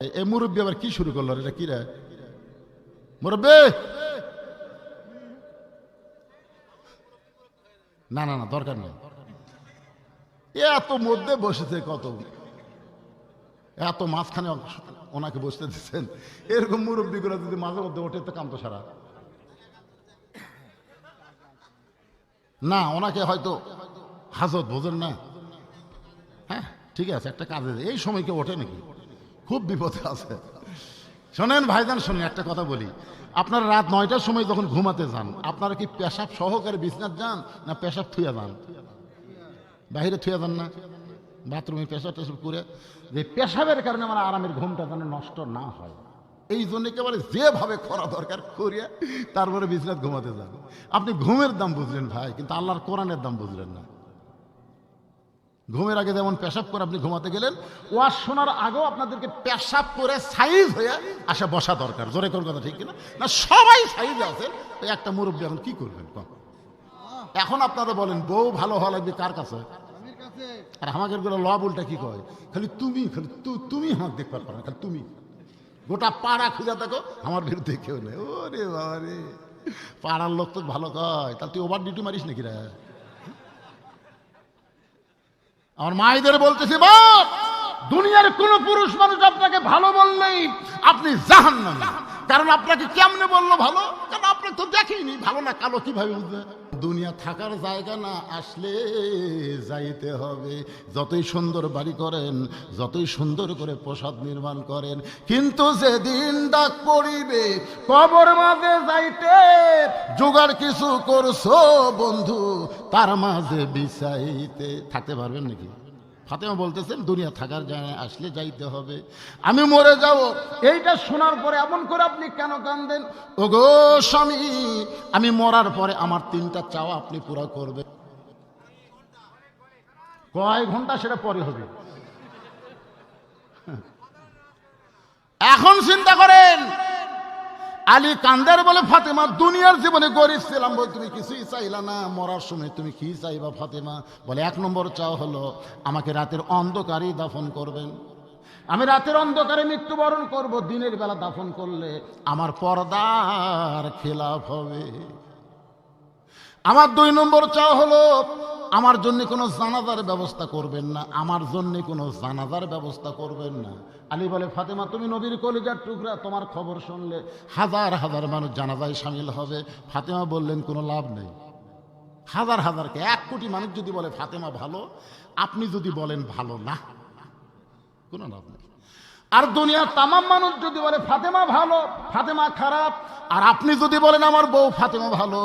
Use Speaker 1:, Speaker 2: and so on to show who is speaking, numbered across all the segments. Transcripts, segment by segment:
Speaker 1: এ- মুরব্বী আবার কি শুরু করল এটা কি রে? মুরব্বী! না না না, দরকার নেই। এত মধ্যে বসেছে কত? এত মাঝখানে ওনাকে বসতে দিচ্ছেন এরকম মুরব্বীগুলো যদি মাঝে মধ্যে ওঠে, তো কান্ত সারা। না, ওনাকে হয়তো হাজত বোঝেন না। হ্যাঁ ঠিক আছে, একটা কাজে এই সময় কেউ ওঠে নাকি? খুব বিপদে আছে। শোনেন ভাইজান শোনেন একটা কথা বলি। আপনারা রাত নয়টার সময় যখন ঘুমাতে যান, আপনারা কি পেশাব সহকারে বিছনাথ যান না পেশাব থুয়া যান? বাইরে থুয়া যান না? বাথরুমে পেশাব টেশাব করে যে পেশাবের কারণে আমার আরামের ঘুমটা যেন নষ্ট না হয়। এই জন্য একেবারে যেভাবে করা দরকার করিয়া তারপরে বিছনাথ ঘুমাতে যান। আপনি ঘুমের দাম বুঝলেন ভাই, কিন্তু আল্লাহর কোরআনের দাম বুঝলেন না। ঘুমের আগে যেমন পেশাব করে আপনি ঘুমাতে গেলেন, ওয়াজ শোনার আগেও আপনাদেরকে পেশাব করে সাইজ হয়ে আসা বসা দরকার। জোরে কোন কথা ঠিক কিনা? না, সবাই সাইজ ওই একটা মুরব্বী এখন কি করবেন কন? এখন আপনারা বলেন, বউ ভালো হওয়া লাগবে কার কাছে? আর আমাকে গুলো লব উল্টা কি কয়? খালি তুমি খালি তুমি আমাকে দেখবার পারো না, খালি তুমি। গোটা পাড়া খুঁজে দেখো, আমার বিরুদ্ধে কেউ নেই। ওরে বাবা রে পাড়ার লোক তো ভালো কয়। তাহলে তুই ওভার ডিউটি মারিস নাকি রে? আমার মায়েদের বলতেছি, বাপ, দুনিয়ার কোন পুরুষ মানুষ আপনাকে ভালো বললেই আপনি জাহান কারণ আপনাকে কেমনে বলল ভালো? কারণ আপনি তো দেখেনি ভালো না কালো কীভাবে বুঝবে দুনিয়া থাকার জায়গা না আসলে যাইতে হবে। যতই সুন্দর বাড়ি করেন, যতই সুন্দর করে প্রসাদ নির্মাণ করেন, কিন্তু যেদিন ডাক পড়িবে, কবর মাঝে যাইতে জোগাড় কিছু করছ বন্ধু, তার মাঝে বিচাইতে থাকতে পারবেন নাকি? ফাতেমা বলতেছেন, দুনিয়া থাকার জায়গায় আসলে যাইতে হবে। আমি মরে যাব। এইটা শোনার পরে এমন করে আপনি কেন কান্দেন ওগো স্বামী, আমি মরার পরে আমার তিনটা চাওয়া আপনি পুরা করবেন। কয় ঘণ্টা সেটা পরে হবে। এখন চিন্তা করেন আলী কান্দার বলে, ফাতেমা, দুনিয়ার জীবনে গরিব ছিলাম বলে তুমি কিছুই চাইলা না। মরার সময় তুমি কি চাইবা ফাতেমা? বলে, এক নম্বর চাও হলো, আমাকে রাতের অন্ধকারেই দাফন করবেন। আমি রাতের অন্ধকারে মৃত্যুবরণ করব, দিনের বেলা দাফন করলে আমার পর্দার খেলাফ হবে। আমার দুই নম্বর চাও হলো আমার জন্য কোনো জানাজার ব্যবস্থা করবেন না, আমার জন্য কোনো জানাজার ব্যবস্থা করবেন না। আলী বলে, ফাতেমা, তুমি নবীর কলিজার টুকরা, তোমার খবর শুনলে হাজার হাজার মানুষ জানাজায় সামিল হবে। ফাতেমা বললেন, কোনো লাভ নেই। হাজার হাজারকে, এক কোটি মানুষ যদি বলে, ফাতেমা, ভালো। আপনি যদি বলেন, ভালো না। কোনো লাভ নেই। আর দুনিয়ার তামাম মানুষ যদি বলে, ফাতেমা ভালো, ফাতেমা খারাপ। আর আপনি যদি বলেন, আমার বউ ফাতেমা ভালো।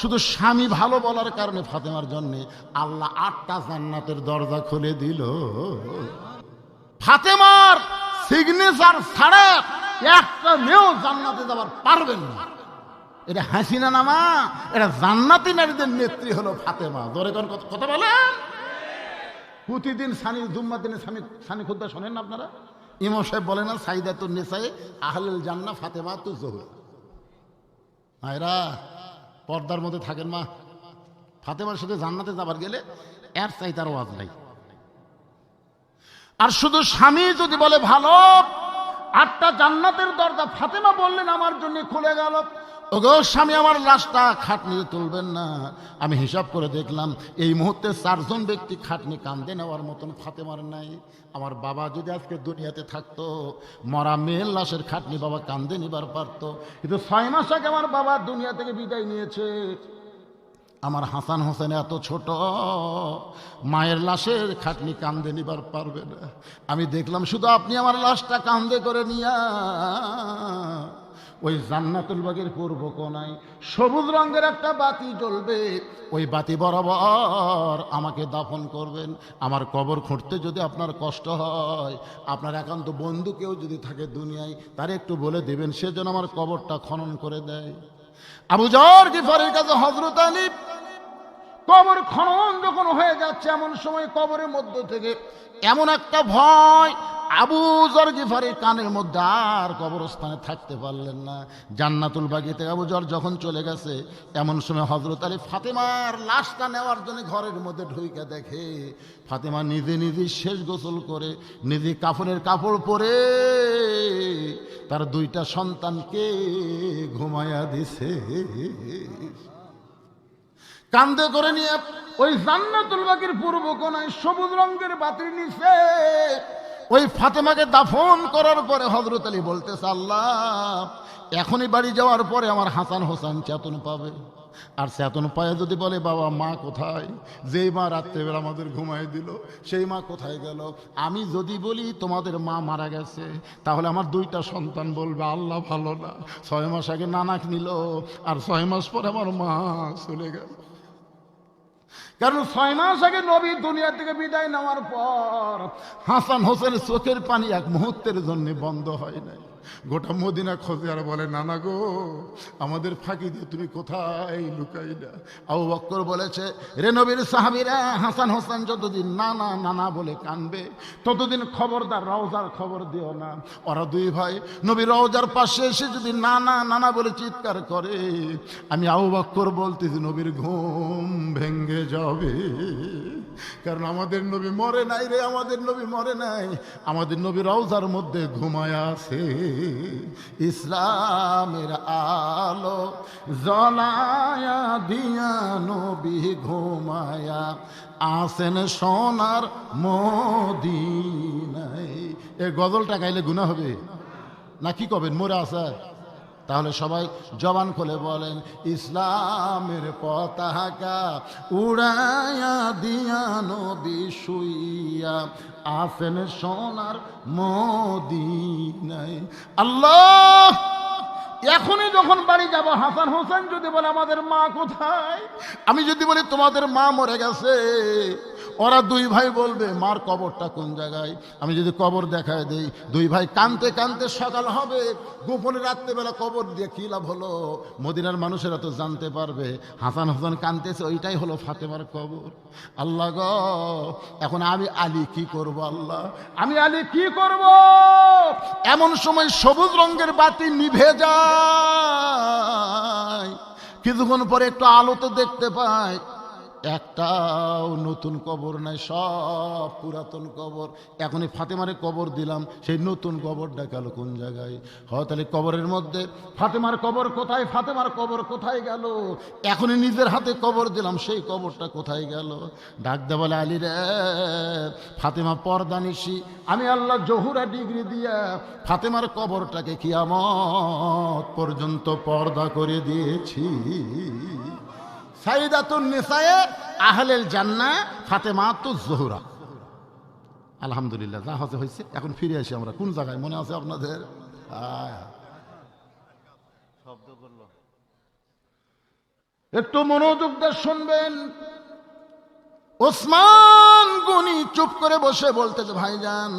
Speaker 1: শুধু স্বামী ভালো বলার কারণে ফাতেমার জন্য আল্লাহ আটটা জান্নাতের দরজা খুলে দিল। ফাতেমার সিগনেচার ছাড়া একটা মেয়েও জান্নাতে যাবার পারবেন না। এটা হাসিনা নামা? এটা জান্নাতি নারীদের নেত্রী হলো ফাতেমা। কোন কথা বলেন? প্রতিদিন সানি জুম্মার দিনে সানি সানি খুদ্া শোনেন না আপনারা? ইমাম সাহেব বলে না সাইদা তো নেশাই আহলেল জান্না ফাতেমা তো জহুর। মায়েরা, পর্দার মধ্যে থাকেন মা। ফাতেমার সাথে জান্নাতে যাবার গেলে এর চাই তার ওয়াজ নাই। আর শুধু স্বামী যদি বলে, ভালো, আটটা জান্নাতের দরজা ফাতেমা বললেন, আমার জন্য খুলে গেল। ওগো স্বামী, আমার লাশটা খাটনি তুলবেন না। আমি হিসাব করে দেখলাম, এই মুহূর্তে চারজন ব্যক্তি খাটনি কান্দে নেওয়ার মতন ফাতেমার নাই। আমার বাবা যদি আজকে দুনিয়াতে থাকতো, মরা মেয়ের লাশের খাটনি বাবা কান্দে নিবার পারতো। কিন্তু ছয় মাস আগে আমার বাবা দুনিয়া থেকে বিদায় নিয়েছে। আমার হাসান হোসেন এত ছোট, মায়ের লাশের খাটনি কান্দে নিবার পারবে না। আমি দেখলাম, শুধু আপনি আমার লাশটা কান্দে করে নিয়া। ওই জান্নাতুল বাগের পূর্ব কোনায় সবুজ রঙের একটা বাতি জ্বলবে। ওই বাতি বরাবর আমাকে দাফন করবেন। আমার কবর খুঁড়তে যদি আপনার কষ্ট হয়, আপনার একান্ত বন্ধু কেউ যদি থাকে দুনিয়ায়, তার একটু বলে দেবেন, সে যেন আমার কবরটা খনন করে দেয়। আবু জর গিফারের কাছে হজরত আলী। কবর খনন যখন হয়ে যাচ্ছে, এমন সময় কবরের মধ্য থেকে এমন একটা ভয় আবু জর গিফারি কানের মধ্যে আর কবরস্থানে থাকতে পারলেন না। জান্নাতুল বাগিতে আবু জর যখন চলে গেছে, এমন সময় হজরত আলী ফাতেমার লাশটা নেওয়ার জন্য ঘরের মধ্যে ঢুইকে দেখে ফাতেমা নিজে নিজে শেষ গোসল করে, নিজে কাফনের কাপড় পরে তার দুইটা সন্তানকে ঘুমায়া দিছে। কান্দে করে নিয়ে ওই জান্নাতুল বাকির পূর্ব কোনায় সবুজ রঙের বাতির নিচে ওই ফাতেমাকে দাফন করার পরে হজরত আলী বলতেছে, আল্লাহ, এখনই বাড়ি যাওয়ার পরে আমার হাসান হোসেন চেতন পাবে। আর চেতন পায়ে যদি বলে, বাবা, মা কোথায়? যেই মা রাত্রেবেলা আমাদের ঘুমাই দিল, সেই মা কোথায় গেল? আমি যদি বলি, তোমাদের মা মারা গেছে, তাহলে আমার দুইটা সন্তান বলবে, আল্লাহ ভালো না। ছয় মাস আগে নানাক নিল, আর ছয় মাস পরে আমার মা চলে গেল। কারণ ছয় মাস আগে নবী দুনিয়া থেকে বিদায় নেওয়ার পর হাসান হোসেনের চোখের পানি এক মুহূর্তের জন্য বন্ধ হয় নাই। গোটা মদিনা খোঁজে আর বলে, নানা গো, আমাদের ফাঁকি দিয়ে তুমি কোথায় লুকাই না আবু বক্কর বলেছে, রে নবীর সাহাবিরা হাসান হোসেন যতদিন নানা নানা বলে কানবে, ততদিন খবরদার, রওজার খবর দিও না। ওরা দুই ভাই, নবী রওজার পাশে এসে যদি নানা নানা বলে চিৎকার করে, আমি আবু বক্কর বলতেছি, নবীর ঘুম ভেঙ্গে যাবে। কারণ আমাদের নবী মরে নাই রে, আমাদের নবী মরে নাই। আমাদের নবী রওজার মধ্যে ঘুমায় আছে। ইসলামের আলো জলায়া দিয়া নবী ঘুমায়া আসেন সোনার মদিনায়। এ গজলটা গাইলে গুণা হবে? না কি কবেন? মরে আসা তাহলে সবাই জবান খুলে বলেন, ইসলামের পতাকা উড়ায়া দিয়া নবী শুইয়া আসেন সোনার মদিনায়। আল্লাহ, এখনই যখন বাড়ি যাব, হাসান হোসেন যদি বলে, আমাদের মা কোথায়? আমি যদি বলি, তোমাদের মা মরে গেছে। ওরা দুই ভাই বলবে, মার কবরটা কোন জায়গায়? আমি যদি কবর দেখায় দেই, দুই ভাই কানতে কানতে সকাল হবে, গোপনে রাত্রেবেলা কবর দিয়ে কী লাভ হলো? মদিনার মানুষেরা তো জানতে পারবে, হাসান হাসান কানতেছে, ওইটাই হলো ফাতেমার কবর। আল্লাহ গ, এখন আমি আলী কি করব আল্লাহ? আমি আলী কি করব? এমন সময় সবুজ রঙের বাতি নিভে যায়। কিছুক্ষণ পরে একটু আলোতে দেখতে পায় একটাও নতুন কবর নাই, সব পুরাতন কবর। এখনই ফাতেমারে কবর দিলাম, সেই নতুন কবরটা গেল কোন জায়গায়? হয় তাহলে কবরের মধ্যে, ফাতেমার কবর কোথায়, ফাতেমার কবর কোথায় গেল? এখনই নিজের হাতে কবর দিলাম, সেই কবরটা কোথায় গেল? ডাক দে বলে, আলী রে, ফাতেমা পর্দা নিশি, আমি আল্লাহ জহুরা ডিগ্রি দিয়া ফাতেমার কবরটাকে কিয়ামত পর্যন্ত পর্দা করে দিয়েছি। সাইদাতুন নিসায়ে আহলেল জান্না ফাতেমা তু জহুরা। আলহামদুলিল্লাহ যা হতে হয়েছে এখন ফিরে আসি আমরা। কোন জায়গায়? মনে আছে আপনাদের। একটু মনোযোগ দিয়ে শুনবেন। ওসমান গনি চুপ করে বসে বলতেছে ভাইজান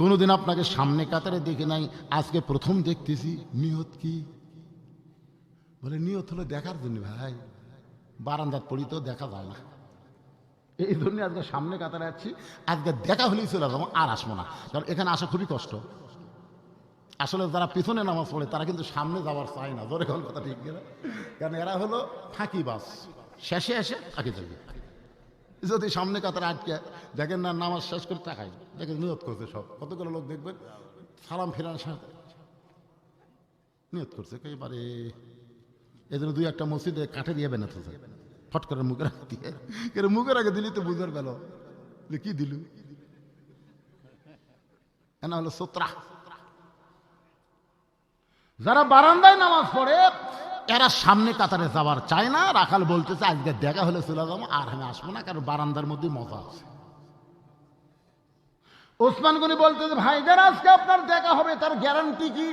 Speaker 1: কোনোদিন আপনাকে সামনে কাতারে দেখে নাই। আজকে প্রথম দেখতেছি। নিয়ত কি? বলে নিয়ত হলো দেখার জন্য ভাই। বারান্দাত পড়ি তো দেখা যায় না। এই জন্য আজকে সামনে কাতারে আছি। আজকে দেখা হলেই চলে যাব, আর আসব না। কারণ এখানে আসা খুবই কষ্ট। আসলে যারা পিছনে নামাজ পড়ে, তারা কিন্তু সামনে যাওয়ার চায় না। ধরে কোন কথা ঠিক কিনা? কারণ এরা হলো ফাঁকি বাস। শেষে এসে ফাঁকি যাবে। যদি সামনে কাতারে আটকে, দেখেন না নামাজ শেষ করে তাকাই দেখেন নিয়ত করছে সব। কতগুলো লোক দেখবেন? সালাম ফেরার সাথে নিয়ত করছে। একেবারে। এই জন্য দুই একটা মসজিদে কাঠে দিয়ে বেনাতে ফট করে মুখের আগে দিয়ে। মুখের আগে দিলি তো বুঝার গেল কি দিলু? এনা হলো সোত্রা। যারা বারান্দায় নামাজ পড়ে, এরা সামনে কাতারে যাওয়ার চায় না। রাখাল বলতেছে, আজকে দেখা হলে চলে যাব, আর আমি আসব না, কারণ বারান্দার মধ্যে মজা আছে। ওসমান গনি বলতেছে ভাইজান আজকে আপনার দেখা হবে, তার গ্যারান্টি কি?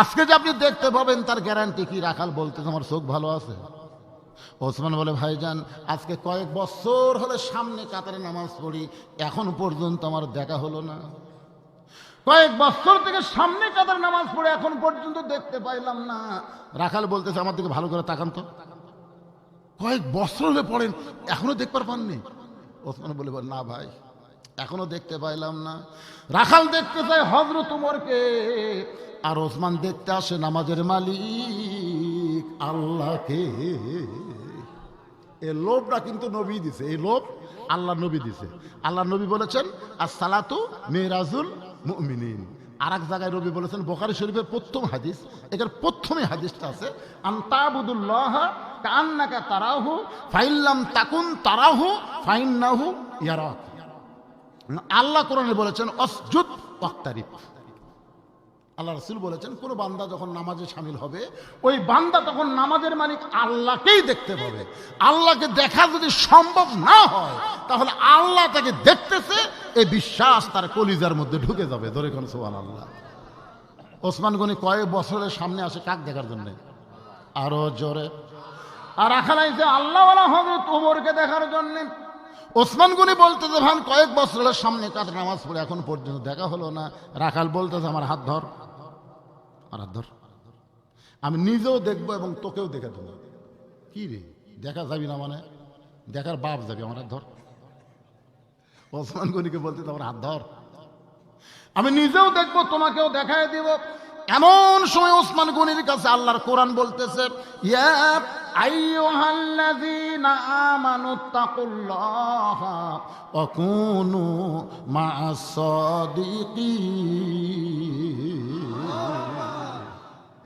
Speaker 1: আজকে যে আপনি দেখতে পাবেন, তার গ্যারান্টি কি? রাখাল বলতেছে, আমার চোখ ভালো আছে। ওসমান বলে ভাইজান আজকে কয়েক বছর হলে সামনে কাতারে নামাজ পড়ি, এখন পর্যন্ত আমার দেখা হলো না। কয়েক বছর থেকে সামনে কাতার নামাজ পড়ে, এখন পর্যন্ত দেখতে পাইলাম না। রাখাল বলতেছে, আমার দিকে ভালো করে তাকান তো। কয়েক বছর হলে পড়েন, এখনও দেখবার পাননি। ওসমান বলে, না ভাই, এখনও দেখতে পাইলাম না। রাখাল দেখতে চাই হজরত উমরকে, আর ওসমান দেখতে আসে নামাজের মালিক। আল্লাহকে। এই লোভটা কিন্তু নবী দিছে। এই লোভ আল্লাহ নবী দিছে। আল্লাহ নবী বলেছেন আর সালাতু মেরাজুল মুমিনিন। আর এক জায়গায় নবী বলেছেন, বোখারি শরীফের প্রথম হাদিস এখানে প্রথমে হাদিসটা আছে আন্তাবুদুল্লাহ কান্নাকা তারাহু ফাইল্লাম তাকুন তারাহু ফাইন্নাহু ইয়ারাক। আল্লাহ কোরআনে বলেছেন অসজুদ ওয়াক্তারিফ। আল্লাহ রসুল বলেছেন, কোনো বান্দা যখন নামাজে সামিল হবে, ওই বান্দা তখন নামাজের মালিক আল্লাহকেই দেখতে পাবে। আল্লাহকে দেখা যদি সম্ভব না হয়, তাহলে আল্লাহ তাকে দেখতেছে এই বিশ্বাস তার কলিজার মধ্যে ঢুকে যাবে। ধরে কোন সোহান আল্লাহ ওসমান গনি কয়েক বছরের সামনে আসে কাক দেখার জন্য? আরও জোরে। আর আখানাইছে আল্লাহওয়ালা হজরত উমরকে দেখার জন্য ওসমান গনি বলতেছে, ভান, কয়েক বছরের সামনে কাজ, নামাজ পড়ে এখন পর্যন্ত দেখা হলো না। রাখাল বলতেছে, আমার হাত ধর। আমার হাত ধর। আমি নিজেও দেখব এবং তোকেও দেখে দেবো। কি রে? দেখা যাবি না মানে? দেখার বাপ যাবি, আমার হাত ধর। ওসমান গনিকে বলতে আমার হাত ধর। আমি নিজেও দেখব, তোমাকেও দেখায় দিব। এমন সময় ওসমান গনির কাছে আল্লাহর কোরআন বলতেছে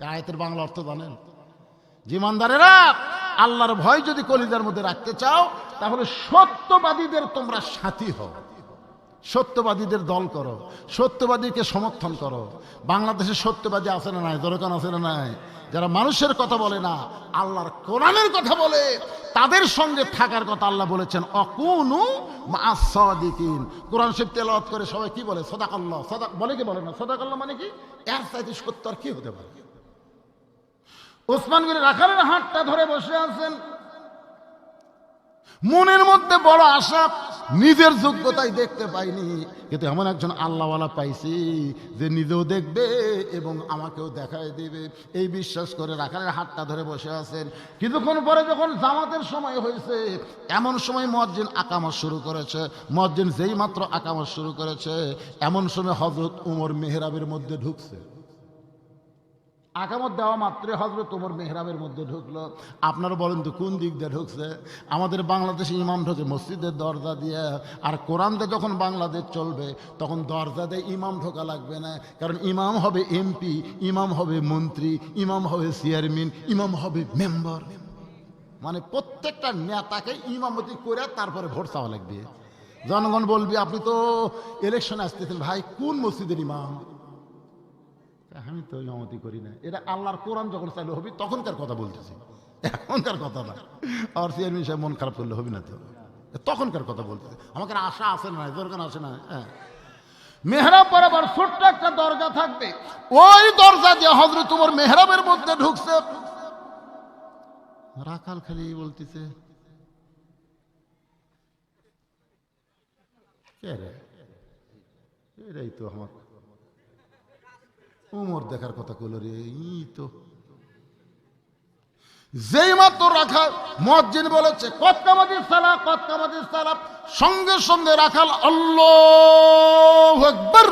Speaker 1: আয়াতের বাংলা অর্থ জানেন? জীবনদারেরা আল্লাহর ভয় যদি কলিজার মধ্যে রাখতে চাও, তাহলে সত্যবাদীদের তোমরা সাথী হও। সত্যবাদীদের দল করো, সত্যবাদীকে সমর্থন করো। বাংলাদেশে সত্যবাদী আছে না নাই? দরকার আছে না নাই? যারা মানুষের কথা বলে না, আল্লাহর কোরআনের কথা বলে, তাদের সঙ্গে থাকার কথা আল্লাহ বলেছেন, অকুনু মাসাদিকিন কোরআন শিব তেলাওয়াত করে সবাই কি বলে? সদাকাল্লাহ। সদা, বলে কি বলে না? সদাকাল্লাহ মানে কি? এর চাইতে সত্য আর কি হতে পারে? ওসমান গনি রাখালের হাতটা ধরে বসে আছেন। মনের মধ্যে বড় আশা নিজের যোগ্যতাই দেখতে পাইনি। কিন্তু এমন একজন আল্লাহওয়ালা পাইছি যে নিজেও দেখবে এবং আমাকেও দেখায় দিবে। এই বিশ্বাস করে রাখালের হাতটা ধরে বসে আছেন। কিছুক্ষণ পরে যখন জামাতের সময় হয়েছে, এমন সময় মজ্জিন আকামত শুরু করেছে। মজ্জিন যেই মাত্র আকামত শুরু করেছে, এমন সময় হজরত উমর মেহরাবের মধ্যে ঢুকছে। আকামত দেওয়া মাত্রে হজরত তোমার মেহরাবের মধ্যে ঢুকলো। আপনারা বলেন তো কোন দিক দিয়ে ঢুকছে? আমাদের বাংলাদেশে ইমাম ঢোকে মসজিদের দরজা দিয়ে, আর কোরআন দিয়ে যখন বাংলাদেশ চলবে, তখন দরজা দিয়ে ইমাম ঢোকা লাগবে না। কারণ ইমাম হবে এমপি, ইমাম হবে মন্ত্রী, ইমাম হবে চেয়ারম্যান, ইমাম হবে মেম্বার। মানে প্রত্যেকটা নেতাকে ইমামতি করে তারপরে ভোট চাওয়া লাগবে। জনগণ বলবি, আপনি তো ইলেকশনে আসতেছেন, ভাই, কোন মসজিদের ইমাম? আমি তো ইমামতি করি না এটা আল্লাহর কোরআন যখন চালু হবি তখনকার কথা বলতেছি। এখনকার কথা না। আর চেয়ারম্যান মন খারাপ করলে হবি না তো। তখনকার কথা বলতেছি। আমাকে আশা আসে না, দরকার আসে না? হ্যাঁ। মেহরাব বরাবর ছোট্ট একটা দরজা থাকবে। ওই দরজা দিয়ে হজরত তোমার মেহরাবের মধ্যে ঢুকছে। রাখাল খালি বলতেছে এরাই তো আমার উমর দেখার কথা কইল রে ই তো। যেই মাত্র রাখা মজ্জিন বলেছে, কতকামাদির সালা কতকামাদির সালা সঙ্গে সঙ্গে রাখাল আল্লাহ আকবার।